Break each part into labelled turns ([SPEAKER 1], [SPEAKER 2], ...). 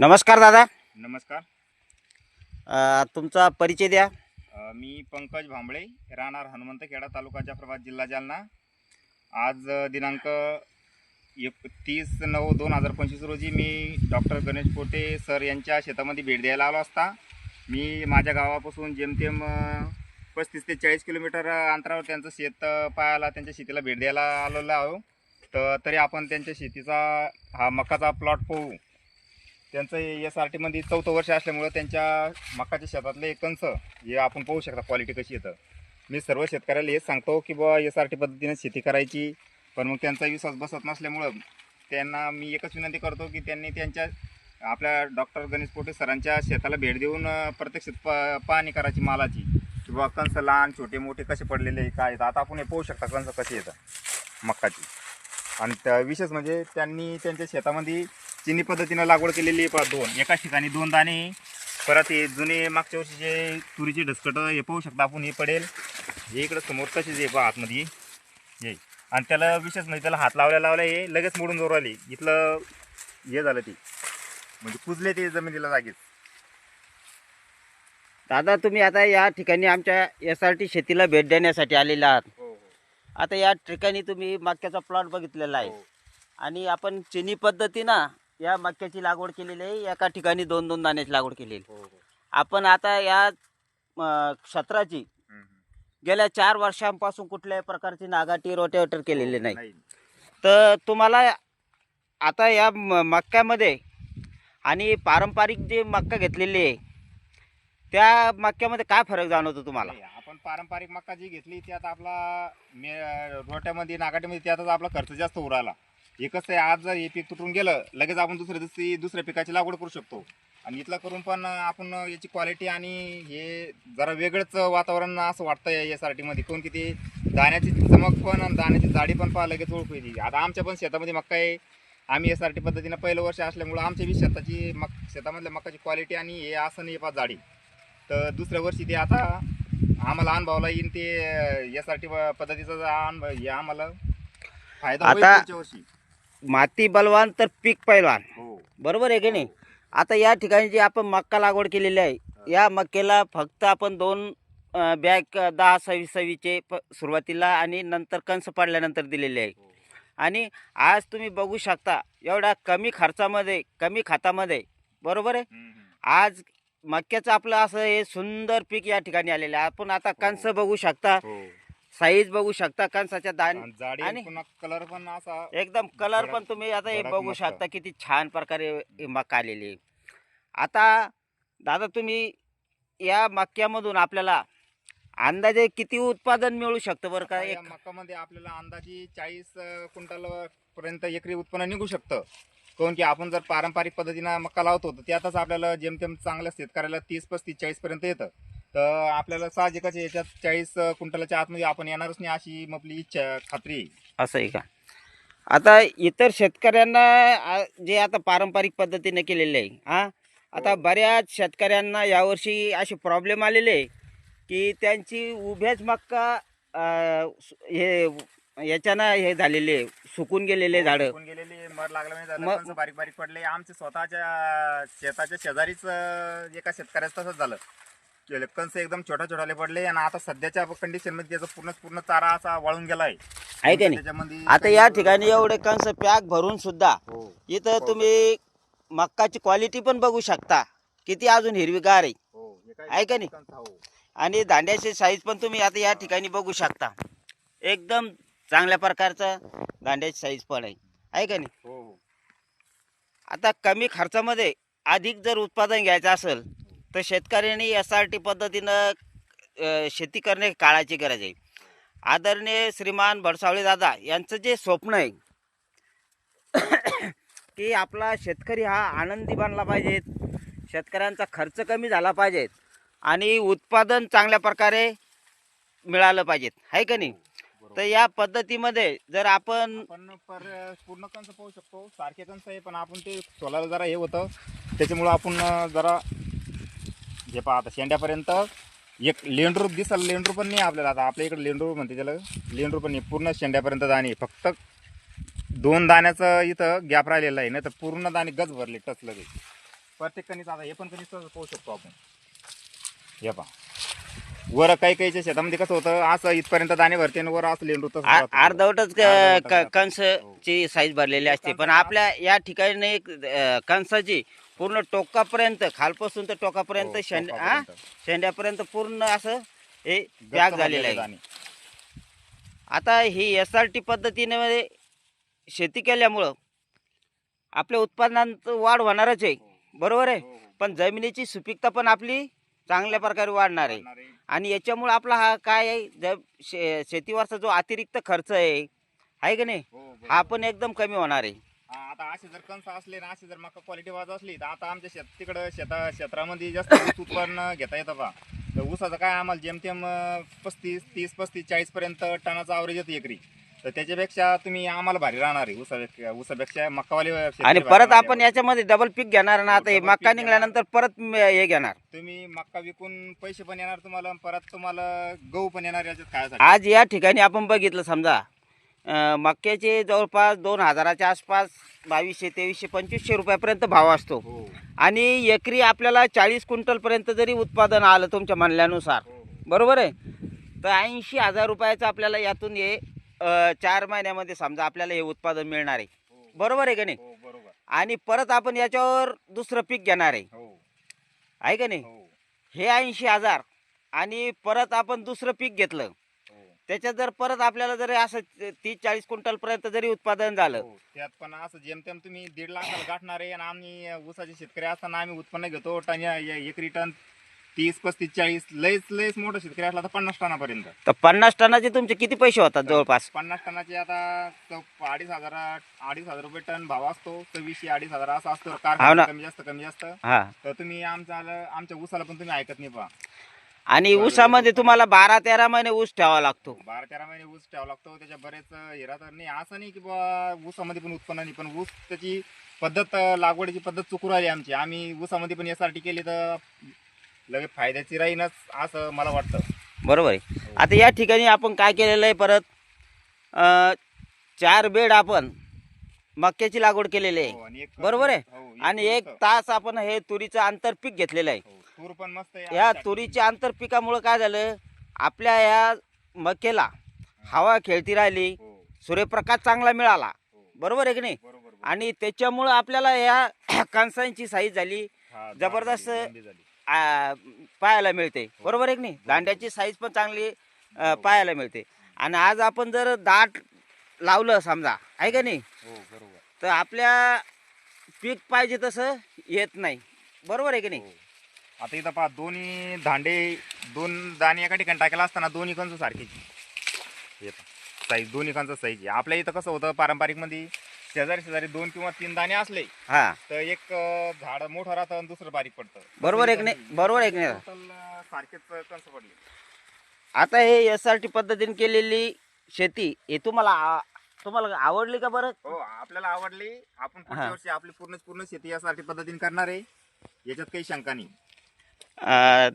[SPEAKER 1] नमस्कार दादा.
[SPEAKER 2] नमस्कार.
[SPEAKER 1] अ, तुमचा परिचय द्या.
[SPEAKER 2] अ, मी पंकज भांबळे राहणार हनुमंतखेडा तालुका जाफराबाद जिल्हा जालना. आज अ, दिनांक एकतीस नऊ दोन हजार पंचवीस रोजी मी डॉक्टर गणेश पोटे सर यांच्या शेतामध्ये भेट द्यायला आलो असता. मी माझ्या गावापासून जेमतेम पस्तीस ते चाळीस किलोमीटर अंतरावर त्यांचं शेत अ, पाहायला त्यांच्या शेतीला भेट द्यायला आलेलो आहो. तर तरी आपण त्यांच्या शेतीचा हा मकाचा प्लॉट पाहू. त्यांचं एस आर टीमध्ये चौथं वर्ष असल्यामुळं त्यांच्या मकाच्या शेतातले कंस हे आपण पाहू शकता क्वालिटी कशी येतं. मी सर्व शेतकऱ्याला हेच सांगतो की बुवा एस आर टी पद्धतीने शेती करायची पण मग त्यांचा विश्वास बसत नसल्यामुळं त्यांना मी एकच विनंती करतो की त्यांनी त्यांच्या आपल्या डॉक्टर गणेश पोटे सरांच्या शेताला भेट देऊन प्रत्यक्षित प पाहणी करायची मालाची. किंवा कंस लहान छोटे मोठे कसे पडलेले काय येतात आता आपण हे पाहू शकता कंस कसे येतात मक्काची. आणि त्या विशेष म्हणजे त्यांनी त्यांच्या शेतामध्ये चिनी पद्धतीनं लागवड केलेली आहे. पहा दोन. एकाच ठिकाणी दोन दाणे परत हे जुने मागच्या वर्षीचे तुरीचे ढसकटं हे पाहू शकता आपण हे पडेल. हे इकडं समोर तशीच आहे पहा आतमध्ये. हे. आणि त्याला विशेष म्हणजे त्याला हात लावल्या लावल्या हे लगेच मोडून जोर आली इथलं हे झालं ते. म्हणजे कुजले ते जमिनीला जागेच
[SPEAKER 1] दादा तुम्ही आता या ठिकाणी आमच्या एस आर टी शेतीला भेट देण्यासाठी आलेले आहात.
[SPEAKER 2] हो
[SPEAKER 1] आता या ठिकाणी तुम्ही मक्याचा प्लॉट बघितलेला आहे.
[SPEAKER 2] हो.
[SPEAKER 1] आणि आपण चिनी पद्धतीनं या मक्याची लागवड केलेली आहे. एका ठिकाणी दोन दोन दाण्याची लागवड केलेली
[SPEAKER 2] हो हो.
[SPEAKER 1] आपण आता या अ, क्षेत्राची
[SPEAKER 2] हम्म, हम्म.
[SPEAKER 1] गेल्या चार वर्षांपासून कुठल्याही प्रकारची नागाटी रोटेटर केलेली नाही.
[SPEAKER 2] नाही.
[SPEAKER 1] तर तुम्हाला आता या म- मक्यामध्ये आणि पारंपरिक जे मक्का घेतलेली आहे त्या मक्यामध्ये काय फरक जाणवतो तुम्हाला?
[SPEAKER 2] नाही, आपण पारंपरिक मक्का जी घेतली ती आता आपला मे रोट्यामध्ये नागाट्यामध्ये त्यातच आपला खर्च जास्त उराला हे कसं आहे आज जर हे पीक तुटून गेलं लगेच आपण दुसऱ्या दिवशी दुसऱ्या पिकाची लागवड करू शकतो. आणि इथलं करून पण आपण याची क्वालिटी आणि हे जरा वेगळंच वातावरण असं वाटतं एस आर टीमध्ये कोण की ते दाण्याची चमक पण आणि दाण्याची जाडी पण पहा लगेच ओळखू येते. आता आमच्या पण शेतामध्ये मक्का आहे. आम्ही एस आर टी पद्धतीनं पहिलं वर्ष असल्यामुळं आमच्या बी शेताची मक शेतामधल्या मक्काची क्वालिटी आणि हे असं नाही पहा जाडी. तर दुसऱ्या वर्षी ते आता आम्हाला अनुभवला येईन ते एस आर टी पद्धतीचा अनुभव हे आम्हाला फायदा होईल
[SPEAKER 1] आता-
[SPEAKER 2] वर्षी.
[SPEAKER 1] माती बलवान तर पीक पैलवान.
[SPEAKER 2] हो.
[SPEAKER 1] बरोबर आहे की नाही? आता या ठिकाणी जी आपण मक्का लागवड केलेली आहे या मक्याला फक्त आपण दोन बॅग दहा सव्वीस सव्वीसचे प सुरुवातीला आणि नंतर कंस पडल्यानंतर दिलेले आहे.
[SPEAKER 2] हो.
[SPEAKER 1] आणि आज तुम्ही बघू शकता एवढ्या कमी खर्चामध्ये कमी खतामध्ये बरोबर आहे. आज मक्याचं आपलं असं हे सुंदर पीक या ठिकाणी आलेलं आहे. आपण आता कंस बघू शकता
[SPEAKER 2] हो.
[SPEAKER 1] साईज बघू शकता कंसाच्या दाण
[SPEAKER 2] आणि जाडी
[SPEAKER 1] आणि-
[SPEAKER 2] पुन्हा कलर पण असा
[SPEAKER 1] एकदम कलर पण तुम्ही आता हे
[SPEAKER 2] भडक
[SPEAKER 1] बघू
[SPEAKER 2] मस्त.
[SPEAKER 1] शकता किती छान प्रकारे हे मका आलेली. आहे आता दादा तुम्ही या मक्यामधून आपल्याला अंदाजे किती उत्पादन मिळू शकतं बरं का?
[SPEAKER 2] या
[SPEAKER 1] एक
[SPEAKER 2] मकामध्ये आपल्याला अंदाजे चाळीस क्विंटल पर्यंत एकरी उत्पन्न निघू शकतं. काऊन की आपण जर पारंपरिक पद्धतीनं मक्का लावतो तर त्यातच आपल्याला जेमतेम चांगल्या शेतकऱ्याला तीस पस्तीस चाळीस पर्यंत येतं. तर आपल्याला साहजिकच याच्यात चाळीस क्विंटलच्या आतमध्ये आपण येणारच नाही अशी आपली इच्छा खात्री आहे.
[SPEAKER 1] असं आहे का? आता इतर शेतकऱ्यांना आ, जे आता पारंपरिक पद्धतीने केलेले आहे हा? आता
[SPEAKER 2] हो.
[SPEAKER 1] बऱ्याच शेतकऱ्यांना यावर्षी असे प्रॉब्लेम आलेले आहे की त्यांची उभ्याच मक्का सु- हे याच्यानं हे झालेले आहे, सुकून गेलेले झाडं.
[SPEAKER 2] सुकून गेलेली मर लागलं नाही झालं
[SPEAKER 1] मग-
[SPEAKER 2] बारीक बारीक पडले. आमच्या स्वतःच्या शेताच्या शेजारीच अं, एका शेतकऱ्याचं तसंच झालं. केलं. कंस एकदम छोटा छोटाले पडले आणि आता सध्याच्या कंडिशनमध्ये त्याचा पूर्ण पूर्ण चारा असा वाळून गेलाय.
[SPEAKER 1] आहे का नाही?
[SPEAKER 2] त्याच्यामध्ये
[SPEAKER 1] आता या ठिकाणी एवढे कंस पॅक भरून सुद्धा
[SPEAKER 2] हो.
[SPEAKER 1] इथं तुम्ही मक्काची क्वालिटी पण बघू शकता. किती अजून हिरवीगार आहे.
[SPEAKER 2] हो हे काय
[SPEAKER 1] आहे का नाही?
[SPEAKER 2] हो.
[SPEAKER 1] आणि दांड्याची साईज पण तुम्ही आता या ठिकाणी बघू शकता. एकदम चांगल्या प्रकारचं दांड्याची साईज पण आहे. आहे का नाही?
[SPEAKER 2] हो हो.
[SPEAKER 1] आता कमी खर्चामध्ये अधिक जर उत्पादन घ्यायचं असेल तर शेतकऱ्यांनी एस आर टी पद्धतीनं शेती करणे काळाची गरज आहे. आदरणीय श्रीमान भडसावळे दादा यांचं जे स्वप्न आहे की आपला शेतकरी हा आनंदी बनला पाहिजेत शेतकऱ्यांचा खर्च कमी झाला पाहिजेत आणि उत्पादन चांगल्या प्रकारे मिळालं पाहिजेत आहे का नाही. तर या पद्धतीमध्ये जर आपण
[SPEAKER 2] आपण पर पूर्ण कंस पाहू शकतो. सारखे कंस आहे पण आपण ते सोलायला जरा हे होतं. त्याच्यामुळं आपण जरा हे पहा आता शेंड्यापर्यंत एक लेंडरू दिसाल लेंडरू पण नाही आपल्याला आता. आपल्या इकडे लेंडरू म्हणते त्याला. लेंडरू पण नाही पूर्ण शेंड्यापर्यंत दाणे. फक्त दोन दाण्याचं इथं गॅप राहिलेलं आहे. नाही तर पूर्ण दाणे गज भरले टचलं ते प्रत्येक कणीस आता हे पण तसं पाहू शकतो आपण. हे पहा. वर काही काहीच्या शेतामध्ये कसं होतं असं इथपर्यंत दाणे भरते आणि वर असं लेंडू तसं.
[SPEAKER 1] अर्धवटच. कंसची साईज भरलेली असते. पण आपल्या या ठिकाणी कंसाची पूर्ण टोकापर्यंत खालपासून तर टोकापर्यंत
[SPEAKER 2] हो,
[SPEAKER 1] शेंड
[SPEAKER 2] टोकापर्यंत.
[SPEAKER 1] हा? शेंड्यापर्यंत पूर्ण असं हे पॅक
[SPEAKER 2] भरलेले
[SPEAKER 1] झालेलं आहे
[SPEAKER 2] दाणे.
[SPEAKER 1] आता ही एस आर टी पद्धतीने मध्ये शेती केल्यामुळं आपल्या उत्पादनात वाढ होणारच आहे बरोबर आहे
[SPEAKER 2] हो, हो.
[SPEAKER 1] पण जमिनीची सुपीकता पण आपली चांगल्या प्रकारे वाढणार आहे. आणि याच्यामुळे आपला हा काय आहे जब शे शेतीवरचा जो अतिरिक्त खर्च आहे आहे की नाही
[SPEAKER 2] हो, बरोबर.
[SPEAKER 1] हा पण एकदम कमी होणार आहे
[SPEAKER 2] आता असे जर कणस असले ना असे जर मका क्वालिटी वाज असली तर आता आमच्या शेत तिकडं शेता क्षेत्रामध्ये जास्त ऊस उत्पन्न घेता येतं बा. तर ऊसाचं काय आम्हाला जेमतेम पस्तीस तीस पस्तीस चाळीस पर्यंत टनाचा आवरेज येतो एकरी. तर त्याच्यापेक्षा तुम्ही आम्हाला भारी राहणार आहे ऊसापेक्षा ऊसापेक्षा मक्कावाले शेतकरी
[SPEAKER 1] आणि परत आपण. याच्यामध्ये डबल पीक घेणार ना आता हे मक्का निघाल्यानंतर परत म- हे घेणार.
[SPEAKER 2] तुम्ही मक्का विकून पैसे पण येणार तुम्हाला परत तुम्हाला गहू पण येणार याच्यात खायसाठी.
[SPEAKER 1] आज या ठिकाणी आपण बघितलं समजा. मक्याचे जवळपास दोन हजाराच्या आसपास बावीसशे तेवीसशे पंचवीसशे रुपयापर्यंत भाव असतो.
[SPEAKER 2] हो.
[SPEAKER 1] आणि एकरी आपल्याला चाळीस क्विंटलपर्यंत जरी उत्पादन आलं तुमच्या म्हणल्यानुसार
[SPEAKER 2] हो.
[SPEAKER 1] बरोबर आहे? तर ऐंशी हजार रुपयाचं आपल्याला यातून हे चार महिन्यामध्ये समजा आपल्याला हे उत्पादन मिळणार आहे.
[SPEAKER 2] हो,
[SPEAKER 1] बरोबर आहे का नाही? आणि परत आपण याच्यावर दुसरं पीक घेणार आहे.
[SPEAKER 2] हो.
[SPEAKER 1] आहे का नाही?
[SPEAKER 2] हो
[SPEAKER 1] ऐंशी हजार आणि परत आपण दुसरं पीक घेतलं. त्याच्यात जर परत आपल्याला जर असं तीस चाळीस क्विंटलपर्यंत जरी उत्पादन झालं.
[SPEAKER 2] हो, त्यात पण असं जेमतेम तुम्ही दीड लाखाला गाठणार आहे आणि आम्ही ऊसाचे शेतकरी असताना आम्ही उत्पन्न घेतो. टन एकरी टन तीस पस्तीस चाळीस लयच लयच मोठा शेतकरी असला तर पन्नास टनापर्यंत.
[SPEAKER 1] तर पन्नास टनाचे तुमचे किती पैसे होतात जवळपास?
[SPEAKER 2] पन्नास टनाचे आता चौ- अडीच हजार अडीच हजार रुपये टन भाव असतो. सव्वीसशे अडीच हजार असा असतो.
[SPEAKER 1] हो
[SPEAKER 2] कारखाना
[SPEAKER 1] ना.
[SPEAKER 2] कमी जास्त कमी जास्त.
[SPEAKER 1] हा.
[SPEAKER 2] तर तुम्ही आमच्या आमच्या ऊसाला पण तुम्ही ऐकत नाही पहा.
[SPEAKER 1] आणि ऊसामध्ये तुम्हाला बारा तेरा महिने ऊस ठेवावा लागतो.
[SPEAKER 2] बारा तेरा महिने ऊस ठेवा लागतो त्याच्या बरेच हिरा तर नाही असं नाही की बा ऊसामध्ये पण उत्पन्न नाही पण ऊस त्याची पद्धत लागवडीची पद्धत चुकू राहिली आमची. आम्ही ऊसामध्ये पण टी केली तर लगेच फायद्याची राहीनच असं मला वाटतं.
[SPEAKER 1] बरोबर आहे. आता या ठिकाणी आपण काय केलेलं आहे परत? अं, चार बेड आपण मक्याची लागवड केलेली
[SPEAKER 2] हो,
[SPEAKER 1] आहे
[SPEAKER 2] एक
[SPEAKER 1] बरोबर आहे?
[SPEAKER 2] हो,
[SPEAKER 1] आणि एक. तास आपण हे तुरीचं आंतरपीक घेतलेलं आहे.
[SPEAKER 2] हो, तूर पण मस्त आहे
[SPEAKER 1] या तुरीच्या आंतरपिकामुळं काय झालं? आपल्या या मक्याला हवा खेळती राहिली
[SPEAKER 2] हो,
[SPEAKER 1] सूर्यप्रकाश चांगला मिळाला.
[SPEAKER 2] हो,
[SPEAKER 1] बरोबर आहे की नाही?
[SPEAKER 2] बरोबर बरोबर.
[SPEAKER 1] आणि त्याच्यामुळं आपल्याला या कणसांची साईज झाली
[SPEAKER 2] हा,
[SPEAKER 1] जबरदस्त
[SPEAKER 2] झाली.
[SPEAKER 1] आ, पाहायला मिळते. बरोबर आहे की नाही? दांड्याची साईज पण चांगली अ, पाहायला मिळते. आणि आज आपण जर दाट लावलं समजा आहे का नाही?
[SPEAKER 2] हो बरोबर.
[SPEAKER 1] तर आपल्या पीक पाहिजे तसं येत नाही. बरोबर आहे की नाही?
[SPEAKER 2] हो. आता इथं पहा दोन्ही दांडे दोन दाणे एका ठिकाणी टाकायला असताना दोन्ही कंच सारखीची साईज दोन्ही कंच साईज आहे आपल्या इथं कसं होतं पारंपरिकमध्ये शेजारी शेजारी दोन किंवा तीन दाणे असले
[SPEAKER 1] हा.
[SPEAKER 2] तर एक झाड मोठं राहतं आणि दुसरं बारीक पडतं.
[SPEAKER 1] बरोबर आहे की नाही? बरोबर आहे की नाही?
[SPEAKER 2] सारखेच कंच पडले.
[SPEAKER 1] आता हे एस आर टी पद्धतीने केलेली शेती हे तुम्हाला आ- तुम्हाला आवडली का बरं?
[SPEAKER 2] हो आपल्याला आवडली. आपण पुढच्या
[SPEAKER 1] हा.
[SPEAKER 2] वर्षी आपली पूर्ण पूर्ण शेती यासाठी पद्धतीने करणार आहे. याच्यात काही शंका नाही.
[SPEAKER 1] अ,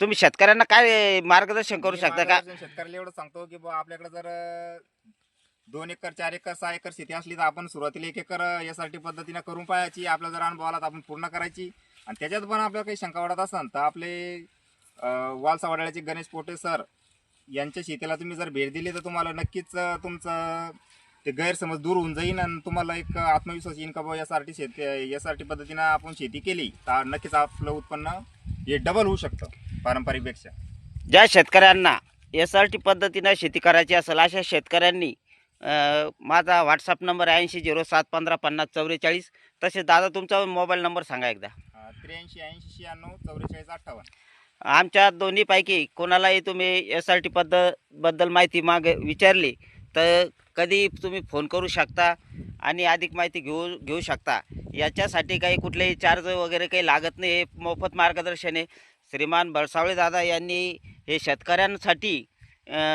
[SPEAKER 1] तुम्ही शेतकऱ्यांना काय मार्गदर्शन करू शकता का?
[SPEAKER 2] शेतकऱ्याला एवढं सांगतो की बुवा आपल्याकडे जर अं, दोन एकर चार एकर सहा एकर शेती असली तर आपण सुरुवातीला एक एकर यासाठी पद्धतीने करून पाहायची आपला जर अनुभव आला तर आपण पूर्ण करायची. आणि त्याच्यात पण आपल्याला काही शंका वाटत असेल तर आपले अं, वालसा वडाळ्याचे गणेश पोटे सर यांच्या शेतीला तुम्ही जर भेट दिली तर तुम्हाला नक्कीच अं, तुमचं ते गैरसमज दूर होऊन जाईल आणि तुम्हाला एक आत्मविश्वास येईन का बुवा यासाठी शेती यासाठी पद्धतीनं आपण शेती केली तर नक्कीच आपलं उत्पन्न हे डबल होऊ शकतं पारंपरिकपेक्षा.
[SPEAKER 1] ज्या शेतकऱ्यांना एस आर टी पद्धतीनं शेती करायची असेल अशा शेतकऱ्यांनी अ, माझा व्हॉट्सअप नंबर ऐंशी झिरो सात पंधरा पन्नास चौवेचाळीस. तसेच दादा तुमचा मोबाईल नंबर सांगा एकदा.
[SPEAKER 2] त्र्याऐंशी ऐंशी शहाण्णव चौवेचाळीस अठ्ठावन्न.
[SPEAKER 1] आमच्या दोन्हीपैकी कोणालाही तुम्ही एस आर टी पद्धबद्दल माहिती माग विचारली तर कधी तुम्ही फोन करू शकता आणि अधिक माहिती घेऊ घेऊ शकता. याच्यासाठी काही कुठलेही चार्ज वगैरे काही लागत नाही हे मोफत मार्गदर्शन आहे. श्रीमान बळसावळे दादा यांनी हे शेतकऱ्यांसाठी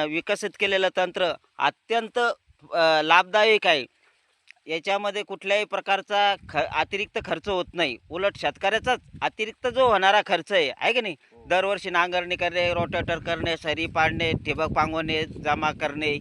[SPEAKER 1] विकसित केलेलं तंत्र अत्यंत लाभदायक आहे. याच्यामध्ये कुठल्याही प्रकारचा ख अतिरिक्त खर्च होत नाही. उलट शेतकऱ्याचाच अतिरिक्त जो होणारा खर्च आहे आहे की नाही? दरवर्षी नांगरणी करणे रोटेटर करणे सरी पाडणे ठिबक पांगवणे जमा करणे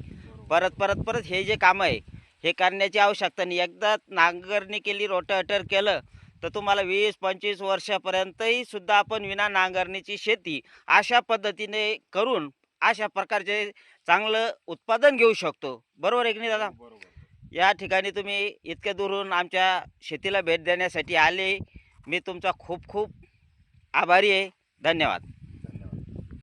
[SPEAKER 1] परत परत परत हे जे कामं आहे हे करण्याची आवश्यकता नाही. एकदा नांगरणी केली रोटेटर केलं तर तुम्हाला वीस पंचवीस वर्षापर्यंतही सुद्धा आपण विना नांगरणीची शेती अशा पद्धतीने करून अशा प्रकारचे चांगलं उत्पादन घेऊ शकतो. बरोबर आहे की नाही दादा?
[SPEAKER 2] बरोबर.
[SPEAKER 1] या ठिकाणी तुम्ही इतक्या दुरून आमच्या शेतीला भेट देण्यासाठी आले. मी तुमचा खूप खूप आभारी आहे. धन्यवाद.